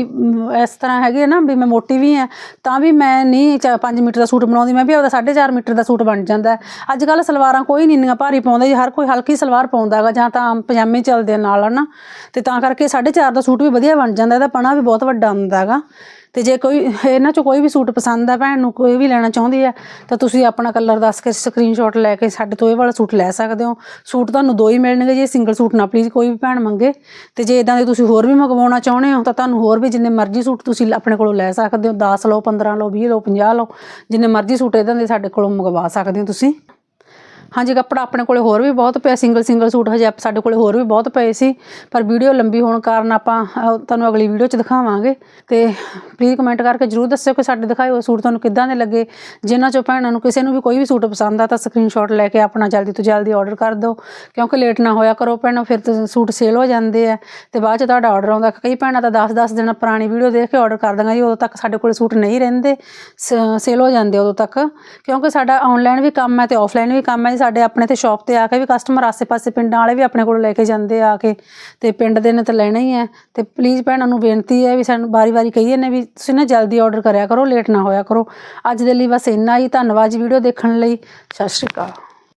ਇਸ ਤਰ੍ਹਾਂ ਹੈਗੇ ਨਾ ਵੀ ਮੈਂ ਮੋਟੀ ਵੀ ਆ ਤਾਂ ਵੀ ਮੈਂ ਨਹੀਂ 5 ਮੀਟਰ ਦਾ ਸੂਟ ਬਣਾਉਂਦੀ। ਮੈਂ ਵੀ ਆਪਦਾ 4.5 ਮੀਟਰ ਦਾ ਸੂਟ ਬਣ ਜਾਂਦਾ। ਅੱਜ ਕੱਲ੍ਹ ਸਲਵਾਰਾਂ ਕੋਈ ਨਹੀਂ ਇੰਨੀਆਂ ਭਾਰੀ ਪਾਉਂਦਾ ਜੀ। ਹਰ ਕੋਈ ਹਲਕੀ ਸਲਵਾਰ ਪਾਉਂਦਾ ਹੈਗਾ ਜਾਂ ਤਾਂ ਆਮ ਪਜਾਮੇ ਚੱਲਦੇ ਆ ਨਾਲ ਹਨਾ। ਤੇ ਤਾਂ ਕਰਕੇ 4.5 ਦਾ ਸੂਟ ਵੀ ਵਧੀਆ ਬਣ ਜਾਂਦਾ। ਇਹਦਾ ਪਣਾ ਵੀ ਬਹੁਤ ਵੱਡਾ ਹੁੰਦਾ ਹੈਗਾ। ਤੇ ਜੇ ਕੋਈ, ਇਹਨਾਂ ਚੋਂ ਕੋਈ ਵੀ ਸੂਟ ਪਸੰਦ ਆ, ਭੈਣ ਨੂੰ ਕੋਈ ਵੀ ਲੈਣਾ ਚਾਹੁੰਦੀ ਆ, ਤਾਂ ਤੁਸੀਂ ਆਪਣਾ ਕਲਰ ਦੱਸ ਕੇ ਸਕਰੀਨਸ਼ਾਟ ਲੈ ਕੇ ਸਾਡੇ ਤੋਂ ਇਹ ਵਾਲਾ ਸੂਟ ਲੈ ਸਕਦੇ ਹੋ। ਸੂਟ ਤੁਹਾਨੂੰ ਦੋ ਹੀ ਮਿਲਣਗੇ, ਜੇ ਸਿੰਗਲ ਸੂਟ ਨਾ ਪਲੀਜ਼ ਕੋਈ ਵੀ ਭੈਣ ਮੰਗੇ। ਤੇ ਜੇ ਇਦਾਂ ਦੇ ਤੁਸੀਂ ਹੋਰ ਵੀ ਮੰਗਵਾਉਣਾ ਚਾਹੁੰਦੇ ਹੋ, ਤਾਂ ਤੁਹਾਨੂੰ ਹੋਰ ਵੀ ਜਿੰਨੇ ਮਰਜ਼ੀ ਸੂਟ ਤੁਸੀਂ ਆਪਣੇ ਕੋਲੋਂ ਲੈ ਸਕਦੇ ਹੋ। 10 ਲਓ 15 ਲਓ 20 ਲਓ 50 ਲਓ, ਜਿੰਨੇ ਮਰਜ਼ੀ ਸੂਟ ਇਦਾਂ ਦੇ ਸਾਡੇ ਕੋਲੋਂ ਮੰਗਵਾ ਸਕਦੇ ਹੋ ਤੁਸੀਂ। ਹਾਂਜੀ ਕੱਪੜਾ ਆਪਣੇ ਕੋਲੇ ਹੋਰ ਵੀ ਬਹੁਤ ਪਿਆ ਸਿੰਗਲ ਸਿੰਗਲ ਸੂਟ, ਹਜੇ ਆਪ- ਸਾਡੇ ਕੋਲੇ ਹੋਰ ਵੀ ਬਹੁਤ ਪਏ ਸੀ, ਪਰ ਵੀਡੀਓ ਲੰਬੀ ਹੋਣ ਕਾਰਨ ਆਪਾਂ ਤੁਹਾਨੂੰ ਅਗਲੀ ਵੀਡੀਓ 'ਚ ਦਿਖਾਵਾਂਗੇ। ਤੇ ਪਲੀਜ਼ ਕਮੈਂਟ ਕਰਕੇ ਜਰੂਰ ਦੱਸਿਓ ਕਿ ਸਾਡੇ ਦਿਖਾਏ ਹੋਏ ਸੂਟ ਤੁਹਾਨੂੰ ਕਿੱਦਾਂ ਦੇ ਲੱਗੇ। ਜਿਨ੍ਹਾਂ 'ਚੋਂ ਭੈਣਾਂ ਨੂੰ ਕਿਸੇ ਨੂੰ ਵੀ ਕੋਈ ਵੀ ਸੂਟ ਪਸੰਦ ਆ, ਤਾਂ ਸਕਰੀਨਸ਼ਾਟ ਲੈ ਕੇ ਆਪਣਾ ਜਲਦੀ ਤੋਂ ਜਲਦੀ ਆਰਡਰ ਕਰ ਦਿਓ। ਕਿਉਂਕਿ ਲੇਟ ਨਾ ਹੋਇਆ ਕਰੋ ਭੈਣੋ, ਫਿਰ ਸੂਟ ਸੇਲ ਹੋ ਜਾਂਦੇ ਆ। ਤੇ ਬਾਅਦ 'ਚ ਤੁਹਾਡਾ ਆਰਡਰ ਆਉਂਦਾ, ਕਈ ਭੈਣਾਂ ਤਾਂ 10-10 ਦਿਨ ਪੁਰਾਣੀ ਵੀਡੀਓ ਦੇਖ ਕੇ ਆਰਡਰ ਕਰ ਦਿੰਦੀਆਂ ਜੀ, ਉਦੋਂ ਤੱਕ ਸਾਡੇ ਕੋਲ ਸੂਟ ਨਹੀਂ ਰਹਿੰਦੇ ਸੇਲ ਹੋ ਜਾਂਦੇ ਉਦੋਂ ਤੱਕ। ਕਿਉਂਕਿ ਸਾਡਾ ਆਨਲਾਈਨ ਵੀ ਕੰਮ ਹੈ ਤੇ ਆਫਲਾਈਨ ਵੀ ਕੰਮ ਹੈ ਸਾਡੇ ਆਪਣੇ ਤੇ ਸ਼ਾਪ ਤੇ ਆ ਕੇ ਵੀ ਕਸਟਮਰ ਆਸੇ-ਪਾਸੇ ਪਿੰਡਾਂ ਵਾਲੇ ਵੀ ਆਪਣੇ ਕੋਲ ਲੈ ਕੇ ਜਾਂਦੇ ਆ ਕੇ ਤੇ ਪਿੰਡ ਦੇ ਨੇ ਤਾਂ ਲੈਣਾ ਹੀ ਹੈ। ਤੇ ਪਲੀਜ਼ ਭੈਣਾਂ ਨੂੰ ਬੇਨਤੀ ਹੈ ਵੀ ਸਾਨੂੰ ਵਾਰੀ-ਵਾਰੀ ਕਹੀਏ ਨੇ ਵੀ ਤੁਸੀਂ ਨਾ ਜਲਦੀ ਆਰਡਰ ਕਰਿਆ ਕਰੋ ਲੇਟ ਨਾ ਹੋਇਆ ਕਰੋ। ਅੱਜ ਦੇ ਲਈ ਬਸ ਇੰਨਾ ਹੀ। ਧੰਨਵਾਦ ਜੀ ਵੀਡੀਓ ਦੇਖਣ ਲਈ। ਸਤਿ ਸ਼੍ਰੀ ਅਕਾਲ।